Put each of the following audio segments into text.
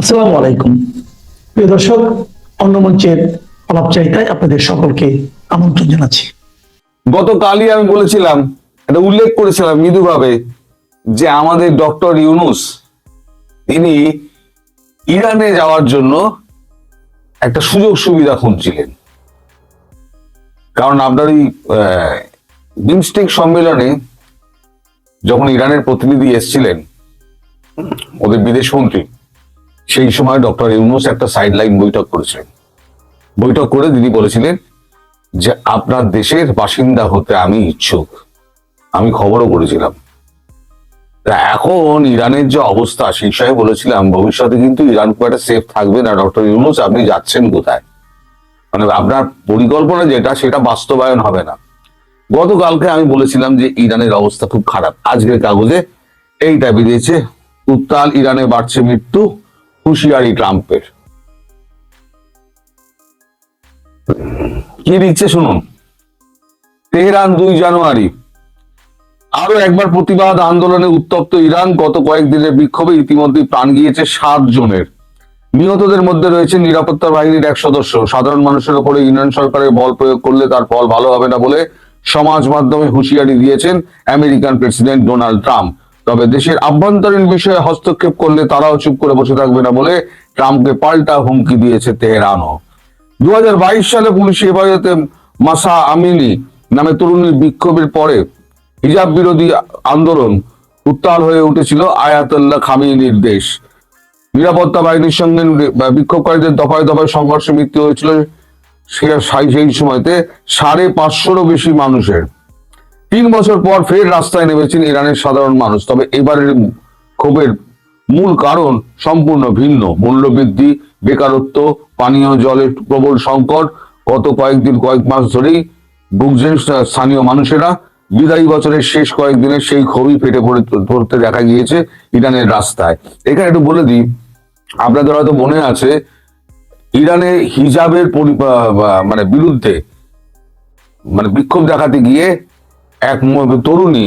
আসসালামু আলাইকুম। প্রিয় দর্শক, অন্য মঞ্চের আলাপ চাইতায় আপনাদের সকলকে আমন্ত্রণ জানাচ্ছি। গতকালই আমি বলেছিলাম, এটা উল্লেখ করেছিলাম মৃদুভাবে, যে আমাদের ডক্টর ইউনুস, তিনি ইরানে যাওয়ার জন্য একটা সুযোগ সুবিধা খুঁজছিলেন। কারণ আপনার এই বিমস্টেক সম্মেলনে যখন ইরানের প্রতিনিধি এসেছিলেন, ওদের বিদেশ মন্ত্রী সেই সময় ডক্টর ইউনুস একটা সাইডলাইন বৈঠক করেছিলেন। বৈঠক করে তিনি বলেছিলেন যে, আপনার দেশের বাসিন্দা হতে আমি ইচ্ছুক। আমি খবরও করেছিলাম। এখন ইরানের যে অবস্থা, সেই বিষয়ে বলেছিলাম, ভবিষ্যতে কিন্তু ইরান খুব একটা সেফ থাকবে না। ডক্টর ইউনুস, আপনি যাচ্ছেন কোথায়? মানে আপনার পরিকল্পনা যেটা, সেটা বাস্তবায়ন হবে না। গতকালকে আমি বলেছিলাম যে, ইরানের অবস্থা খুব খারাপ। আজকের কাগজে এইটা বেরিয়েছে, উত্তাল ইরানে বাড়ছে মৃত্যু হুঁশিয়ারি ট্রাম্পের। কি লিখছে শুনুন? তেহরান দুই জানুয়ারি। আরও একবার প্রতিবাদ আন্দোলনে উত্তপ্ত ইরান গত কয়েকদিনের বিক্ষোভে ইতিমধ্যে প্রাণ গিয়েছে সাত জনের। নিহতদের মধ্যে রয়েছে নিরাপত্তা বাহিনীর এক সদস্য। সাধারণ মানুষের উপরে ইউনিয়ন সরকারের বল প্রয়োগ করলে তার ফল ভালো হবে না বলে সমাজ মাধ্যমে হুঁশিয়ারি দিয়েছেন আমেরিকান প্রেসিডেন্ট ডোনাল্ড ট্রাম্প। তবে দেশের আভ্যন্তরীণ বিষয়ে হস্তক্ষেপ করলে তারাও চুপ করে বসে থাকবে না বলে ট্রাম্পকে পাল্টা হুমকি দিয়েছে তেহরানও। দু সালে পুলিশ হেফাজতে মাসা আমিনি নামে তরুণীর বিক্ষোভের পরে হিজাব বিরোধী আন্দোলন উত্তাল হয়ে উঠেছিল আয়াতুল্লাহ খামিনির দেশ। নিরাপত্তা বাহিনীর সঙ্গে বিক্ষোভকারীদের দফায় দফায় সংঘর্ষে মৃত্যু হয়েছিল সে- সেই সেই সময়তে সাড়ে পাঁচশোরও বেশি মানুষের। তিন বছর পর ফের রাস্তায় নেমেছেন ইরানের সাধারণ মানুষ। তবে এবারের ক্ষোভের মূল কারণ সম্পূর্ণ ভিন্ন। মূল্যবৃদ্ধি বেকারত্ব, পানীয় জলের প্রবল সংকট, গত কয়েকদিন কয়েক মাস ধরেই ভুগছেন স্থানীয় মানুষেরা। বিদায়ী বছরের শেষ কয়েকদিনের সেই ক্ষোভই ফেটে পড়ে পড়তে দেখা গিয়েছে ইরানের রাস্তায়। এখানে একটু বলে দিই, আপনাদের হয়তো মনে আছে, ইরানে হিজাবের মানে বিরুদ্ধে মানে বিক্ষোভ দেখাতে গিয়ে এক তরুণী,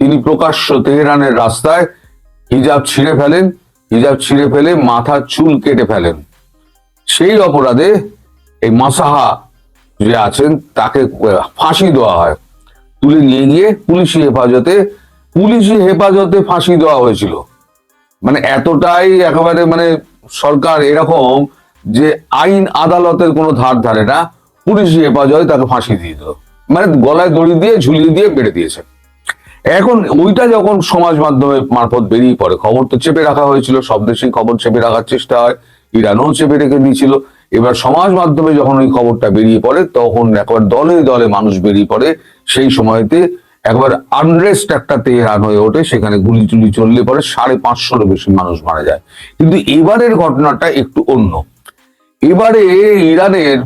তিনি প্রকাশ্য তেহরানের রাস্তায় হিজাব ছিঁড়ে ফেলেন, হিজাব ছিঁড়ে ফেলে মাথার চুল কেটে ফেলেন। সেই অপরাধে এই মাসাহা যে আছেন, তাকে ফাঁসি দেওয়া হয়। তুলে নিয়ে গিয়ে পুলিশি হেফাজতে পুলিশি হেফাজতে ফাঁসি দেওয়া হয়েছিল। মানে এতটাই একেবারে মানে সরকার এরকম যে আইন আদালতের কোনো ধার ধারে না, পুলিশি হেফাজতে তাকে ফাঁসি দিয়ে দিল। মানে গলায় দড়ি দিয়ে ঝুলিয়ে দিয়ে বেড়ে দিয়েছে। এখন ওইটা যখন সমাজ মাধ্যমে মারফত বেরিয়ে পড়ে, খবর তো চেপে রাখা হয়েছিল, সব দেশেই খবর চেপে রাখার চেষ্টা হয়, ইরানও চেপে রেখে দিয়েছিল। এবার সমাজ মাধ্যমে যখন ওই খবরটা বেরিয়ে পড়ে, তখন একবার দলে দলে মানুষ বেরিয়ে পড়ে, সেই সময়তে একবার আনরেস্ট একটা তেহরান হয়ে ওঠে, সেখানে গুলি টুলি চললে পরে সাড়ে পাঁচশোরও বেশি মানুষ মারা যায়। কিন্তু এবারের ঘটনাটা একটু অন্য। এবারে ইরানের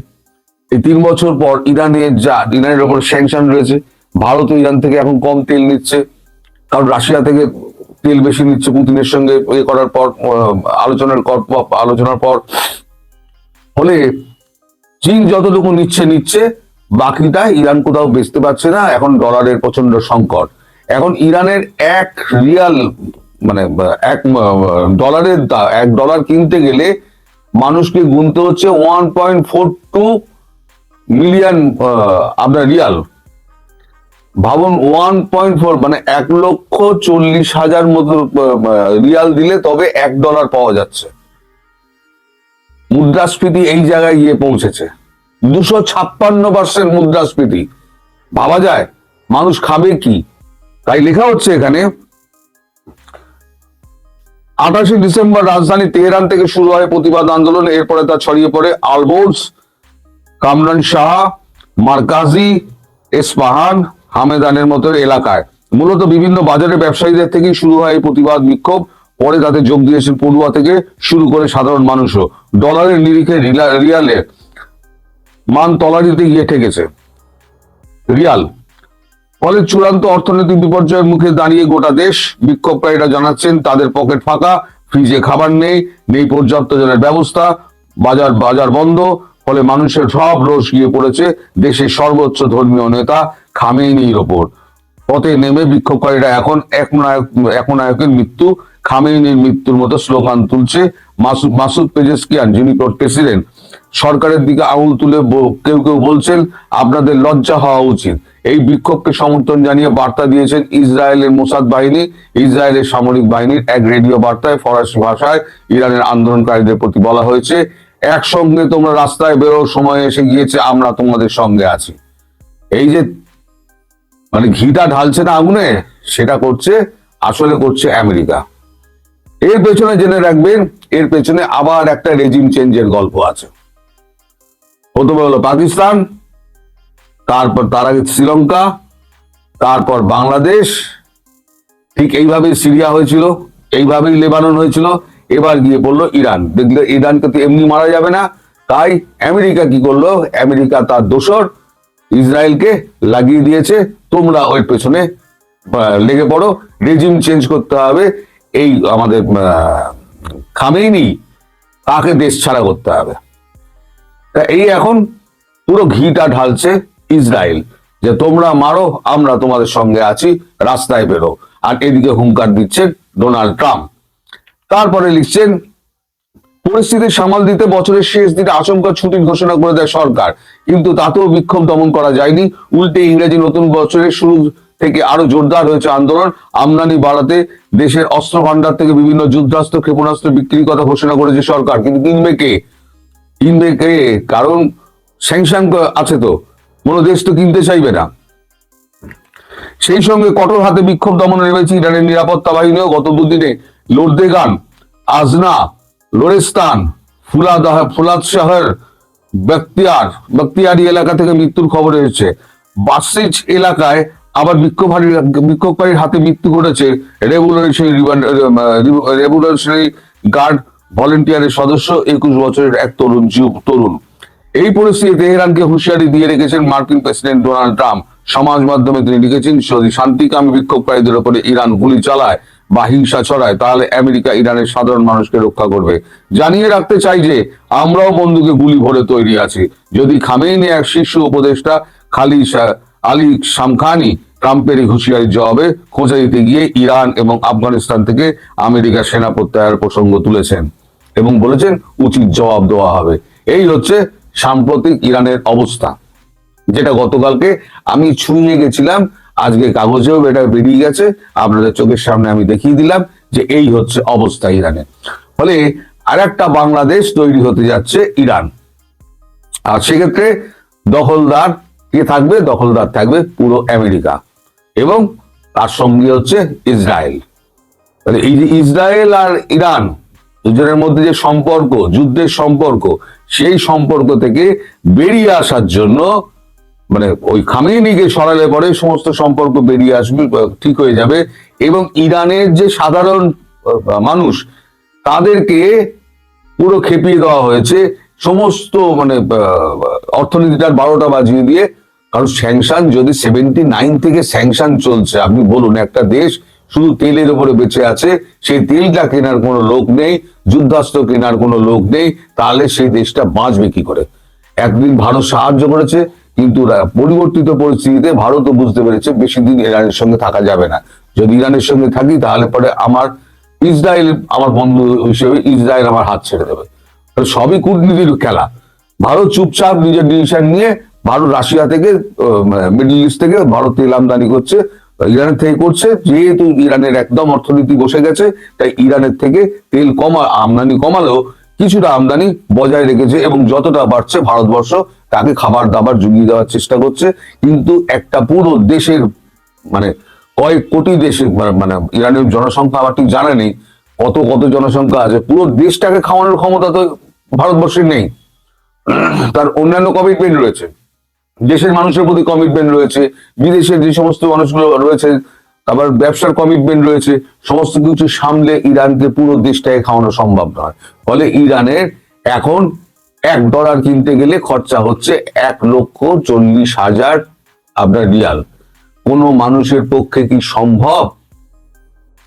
এই তিন বছর পর ইরানের যা, ইরানের ওপর স্যাংশন রয়েছে ভারত ইরান থেকে এখন কম তেল নিচ্ছে, কারণ রাশিয়া থেকে তেল বেশি নিচ্ছে পুতিনের সঙ্গে ইয়ে করার পর আলোচনার আলোচনার পর। ফলে চীন যতটুকু নিচ্ছে নিচ্ছে, বাকিটা ইরান কোথাও বেচতে পারছে না, এখন ডলারের প্রচণ্ড সংকট। এখন ইরানের এক রিয়াল মানে এক ডলারের এক ডলার কিনতে গেলে মানুষকে গুনতে হচ্ছে one point four two million আপনার রিয়াল ভাবুন ওয়ান পয়েন্ট ফোর মানে এক লক্ষ চল্লিশ হাজার মতো রিয়াল দিলে তবে এক ডলার পাওয়া যাচ্ছে। মুদ্রাস্ফীতি এই জায়গায় গিয়ে পৌঁছেছে। দুশো ছাপ্পান্ন পার্সেন্ট মুদ্রাস্ফীতি। ভাবা যায়, মানুষ খাবে কি? তাই লেখা হচ্ছে এখানে, আঠাশে ডিসেম্বর রাজধানী তেহরান থেকে শুরু হয় প্রতিবাদ আন্দোলন, এরপরে তা ছড়িয়ে পড়ে আলবোর্ডস কামরান শাহ, মার্কাজি, এসপাহান, হামেদানের মতো এলাকায়। মূলত বিভিন্ন বাজারের ব্যবসায়ীদের থেকেই শুরু হয় এই প্রতিবাদ বিক্ষোভ। পরে তাতে যোগ দিয়েছেন পড়ুয়া থেকে শুরু করে সাধারণ মানুষও। ডলারের নিরিখে রিয়ালে মান তলানিতে গিয়ে ঠেকেছে। রিয়াল, ফলে চূড়ান্ত অর্থনৈতিক বিপর্যয়ের মুখে দাঁড়িয়ে গোটা দেশ বিক্ষোভকারীরা জানাচ্ছেন তাদের পকেট ফাঁকা, ফ্রিজে খাবার নেই নেই পর্যাপ্ত জলের ব্যবস্থা, বাজার বাজার বন্ধ ফলে মানুষের সব রোষ গিয়ে পড়েছে। দেশের সর্বোচ্চ ধর্মীয় নেতা খামেইনির ওপর। পথে নেমে বিক্ষোভকারীরা এখন এক নায়ক এক নায়কের মৃত্যু। খামেনির মৃত্যুর মতো স্লোগান তুলছে মাসুদ মাসুদ পেজেসকিয়ান, যিনি প্রেসিডেন্ট। সরকারের দিকে আঙুল তুলে কেউ কেউ বলছেন, আপনাদের লজ্জা হওয়া উচিত। এই বিক্ষোভকে সমর্থন জানিয়ে বার্তা দিয়েছেন ইসরায়েলের মোসাদ বাহিনী, ইসরায়েলের সামরিক বাহিনীর এক রেডিও বার্তায় ফরাসি ভাষায় ইরানের আন্দোলনকারীদের প্রতি বলা হয়েছে একসঙ্গে তোমরা রাস্তায় বেরোর সময় এসে গিয়েছে, আমরা তোমাদের সঙ্গে আছি। এই যে মানে ঘিটা ঢালছে না আগুনে, সেটা করছে, আসলে করছে আমেরিকা। এর পেছনে জেনে রাখবেন, এর পেছনে আবার একটা রেজিম চেঞ্জের গল্প আছে। প্রথমে হলো পাকিস্তান, তারপর তার আগে শ্রীলঙ্কা, তারপর বাংলাদেশ। ঠিক এইভাবেই সিরিয়া হয়েছিল, এইভাবেই লেবানন হয়েছিল। এবার গিয়ে পড়ল ইরান। দেখলে ইরানকে তো এমনি মারা যাবে না। তাই আমেরিকা কি করল? আমেরিকা তার দোসর ইসরায়েলকে লাগিয়ে দিয়েছে। তোমরা ওর পেছনে লেগে পড়ো। রেজিম চেঞ্জ করতে হবে। এই আমাদের খামেইনি। তাকে দেশ ছাড়া করতে হবে? তা এই এখন পুরো ঘিটা ঢালছে ইসরায়েল। যে তোমরা মারো, আমরা তোমাদের সঙ্গে আছি, রাস্তায় বেরো। আর এদিকে হুঙ্কার দিচ্ছে ডোনাল্ড ট্রাম্প। তারপরে লিখছেন পরিস্থিতি সামাল দিতে বছরের শেষ দিনে আচমকা ছুটির ঘোষণা করে দেয় সরকার। কিন্তু তাতেও বিক্ষোভ দমন করা যায়নি। উল্টে ইংরেজি নতুন বছরের শুরু থেকে আরও জোরদার হয়েছে আন্দোলন। আমদানি বাড়াতে দেশের অস্ত্র ভান্ডার থেকে বিভিন্ন যুদ্ধাস্ত্র, ক্ষেপণাস্ত্র বিক্রির কথা ঘোষণা করেছে সরকার। কিন্তু কিনবে কে? কিনবে কে? কারণ স্যাংশন আছে তো। কোনো দেশ তো কিনতে চাইবে না। সেই সঙ্গে কঠোর হাতে বিক্ষোভ দমনে নেমেছে ইরানের নিরাপত্তা বাহিনীও। গত দুদিনে লোরদেগান, আজনা, লোরেস্তান, ফুলাদাহ ফুলাদ শহর বক্তিয়ার, বক্তিয়ারি এলাকা থেকে মৃত্যুর খবর এসেছে। বাসিজ এলাকায় আবার বিক্ষোভকারী, বিক্ষোভকারীর হাতে মৃত্যু ঘটেছে। রেভলিউশনারি রেভলিউশনারি গার্ড ভলেন্টিয়ারের সদস্য, একুশ বছরের এক তরুণ যুব- তরুণ। এই পরিস্থিতি তেহরানকে হুঁশিয়ারি দিয়ে রেখেছেন মার্কিন প্রেসিডেন্ট ডোনাল্ড ট্রাম্প। সমাজ মাধ্যমে তিনি লিখেছেন, যদি শান্তিকামী বিক্ষোভকারীদের উপরে ইরান গুলি চালায় বা হিংসা ছড়ায়, তাহলে আমেরিকা ইরানের সাধারণ মানুষকে রক্ষা করবে। জানিয়ে রাখতে চাই যে, আমরাও বন্ধুকে গুলি ভরে তৈরি আছি। যদি খামেইনি এক শীর্ষ উপদেষ্টা খালি আলী শামখানি ট্রাম্পের হুঁশিয়ারির জবাবে খোঁজা দিতে গিয়ে ইরান এবং আফগানিস্তান থেকে আমেরিকার সেনা প্রত্যাহার প্রসঙ্গ তুলেছেন এবং বলেছেন উচিত জবাব দেওয়া হবে। এই হচ্ছে সাম্প্রতিক ইরানের অবস্থা। যেটা গতকালকে আমি ছুঁয়ে গেছিলাম আজকে কাগজেও এটা বেরিয়ে গেছে। আপনাদের চোখের সামনে আমি দেখিয়ে দিলাম যে এই হচ্ছে অবস্থা ইরানে। ফলে আর একটা বাংলাদেশ তৈরি হতে যাচ্ছে ইরান। আর সেক্ষেত্রে দখলদার কে থাকবে? দখলদার থাকবে পুরো আমেরিকা। এবং তার সঙ্গে হচ্ছে ইসরায়েল। তাহলে এই যে ইসরায়েল আর ইরান, দুজনের মধ্যে যে সম্পর্ক, যুদ্ধের সম্পর্ক, সেই সম্পর্ক থেকে বেরিয়ে আসার জন্য মানে ওই খামেনিকে সরালে পরে সমস্ত সম্পর্ক বেরিয়ে আসবে ঠিক হয়ে যাবে। এবং ইরানের যে সাধারণ মানুষ, তাদেরকে পুরো খেপিয়ে দেওয়া হয়েছে। সমস্ত মানে অর্থনীতিটার বারোটা বাজিয়ে দিয়ে। কারণ স্যাংশন, যদি সেভেন্টি নাইন থেকে স্যাংশন চলছে, আপনি বলুন একটা দেশ শুধু তেলের উপরে বেঁচে আছে, সেই তেলটা কেনার কোনো লোক নেই, যুদ্ধাস্ত্র কেনার কোনো লোক নেই, তাহলে সেই দেশটা বাঁচবে কি করে? একদিন ভারত সাহায্য করেছে কিন্তু পরিবর্তিত পরিস্থিতিতে ভারতও বুঝতে পেরেছে বেশি দিন ইরানের সঙ্গে থাকা যাবে না। যদি ইরানের সঙ্গে থাকি, তাহলে পরে আমার ইসরায়েল আমার বন্ধু হিসেবে ইসরায়েল আমার হাত ছেড়ে দেবে। সবই কূটনীতির খেলা। ভারত চুপচাপ নিজের ডিসিশন নিয়ে ভারত রাশিয়া থেকে মিডল ইস্ট থেকে ভারত তেল আমদানি করছে, ইরানের থেকে করছে। যেহেতু ইরানের একদম অর্থনীতি বসে গেছে, তাই ইরানের থেকে তেল কমা আমদানি কমালেও কিছুটা আমদানি বজায় রেখেছে এবং যতটা বাড়ছে ভারতবর্ষ তাকে খাবার দাবার জুগিয়ে দেওয়ার চেষ্টা করছে। কিন্তু একটা পুরো দেশের মানে কয়েক কোটি দেশের, মানে- মানে ইরানের জনসংখ্যা আমার ঠিক জানা নেই, কত কত জনসংখ্যা আছে, পুরো দেশটাকে খাওয়ানোর ক্ষমতা তো ভারতবর্ষের নেই। তার অন্যান্য কমিটমেন্ট রয়েছে। দেশের মানুষের প্রতি কমিটমেন্ট রয়েছে, বিদেশের যে সমস্ত মানুষগুলো রয়েছে, তারপর ব্যবসার কমিটমেন্ট রয়েছে, সমস্ত কিছু সামলে ইরানকে পুরো দেশটাকে খাওয়ানো সম্ভব নয়। ফলে ইরানের এখন এক ডলার কিনতে গেলে খরচা হচ্ছে এক লক্ষ চল্লিশ হাজার আপনার রিয়াল। কোনো মানুষের পক্ষে কি সম্ভব?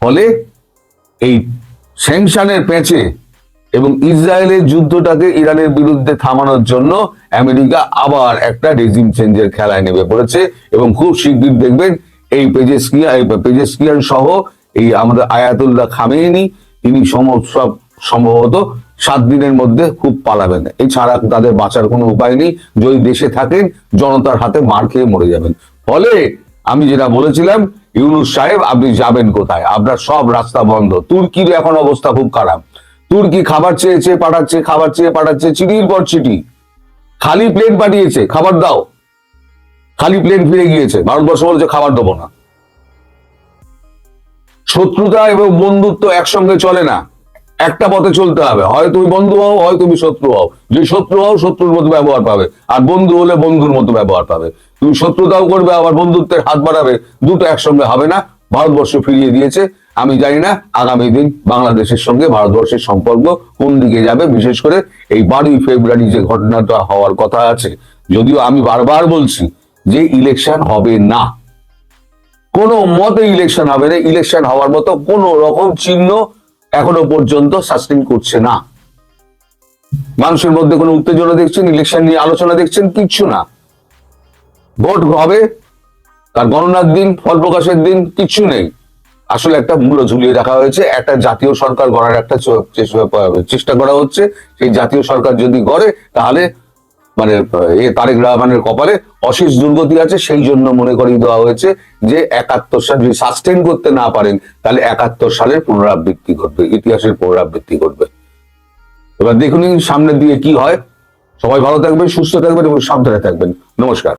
ফলে এই স্যাংশনের পেঁচে এবং ইসরায়েলের যুদ্ধটাকে ইরানের বিরুদ্ধে থামানোর জন্য আমেরিকা আবার একটা রেজিম চেঞ্জের খেলায় নেমে পড়েছে এবং খুব শীঘ্রই দেখবেন এই পেজেসকিয়া, এই পেজেসকিয়ান সহ এই আমাদের আয়াতুল্লাহ খামেনি তিনি সম- সব সম্ভবত সাত দিনের মধ্যে খুব পালাবেন। এছাড়া তাদের বাঁচার কোনো উপায় নেই। যদি দেশে থাকেন, জনতার হাতে মার খেয়ে মরে যাবেন। ফলে আমি যেটা বলেছিলাম, ইউনুস সাহেব, আপনি যাবেন কোথায়? আপনার সব রাস্তা বন্ধ। তুর্কির এখন অবস্থা খুব খারাপ। তুর্কি খাবার চেয়ে চেয়ে পাঠাচ্ছে, খাবার চেয়ে পাঠাচ্ছে চিঠির পর চিঠি খালি প্লেন পাঠিয়েছে, খাবার দাও। খালি প্লেন ফিরে গিয়েছে। ভারতবর্ষ বলেছে, খাবার দেবো না। শত্রুতা এবং বন্ধুত্ব একসঙ্গে চলে না। একটা পথে চলতে হবে। হয় তুমি বন্ধু হও, হয় তুমি শত্রু হও। যে শত্রু হও, শত্রুর মতো ব্যবহার পাবে। আর বন্ধু হলে বন্ধুর মতো ব্যবহার পাবে। তুমি শত্রুতাও করবে, আবার বন্ধুত্বের হাত বাড়াবে। দুটো একসঙ্গে হবে না। ভারতবর্ষ ফিরিয়ে দিয়েছে। আমি জানি না আগামী দিন বাংলাদেশের সঙ্গে ভারতবর্ষের সম্পর্ক কোন দিকে যাবে। বিশেষ করে এই বারোই ফেব্রুয়ারি যে ঘটনাটা হওয়ার কথা আছে। যদিও আমি বারবার বলছি যে ইলেকশন হবে না। কোনো মতে ইলেকশন হবে না। ইলেকশন হওয়ার মতো কোন রকম চিহ্ন এখনও পর্যন্ত সাস্টেন করছে না। মানুষের মধ্যে কোনো উত্তেজনা দেখছেন ইলেকশন নিয়ে আলোচনা দেখছেন, কিচ্ছু না। ভোট হবে, তার গণনার দিন, ফল প্রকাশের দিন, কিচ্ছু নেই। আসলে একটা মূল্য ঝুলিয়ে রাখা হয়েছে, একটা জাতীয় সরকার গড়ার একটা চেষ্টা- করা হচ্ছে, সেই জাতীয় সরকার যদি গড়ে, তাহলে মানে এ, তারেক রহমানের কপালে অশেষ দুর্গতি আছে, সেই জন্য মনে করিয়ে দেওয়া হয়েছে যে একাত্তর সাল যদি সাস্টেন করতে না পারেন, তাহলে একাত্তর সালের পুনরাবৃত্তি ঘটবে, ইতিহাসের পুনরাবৃত্তি ঘটবে। এবার দেখুন সামনে দিয়ে কি হয়। সবাই ভালো থাকবেন, সুস্থ থাকবেন এবং সাবধানে থাকবেন। নমস্কার।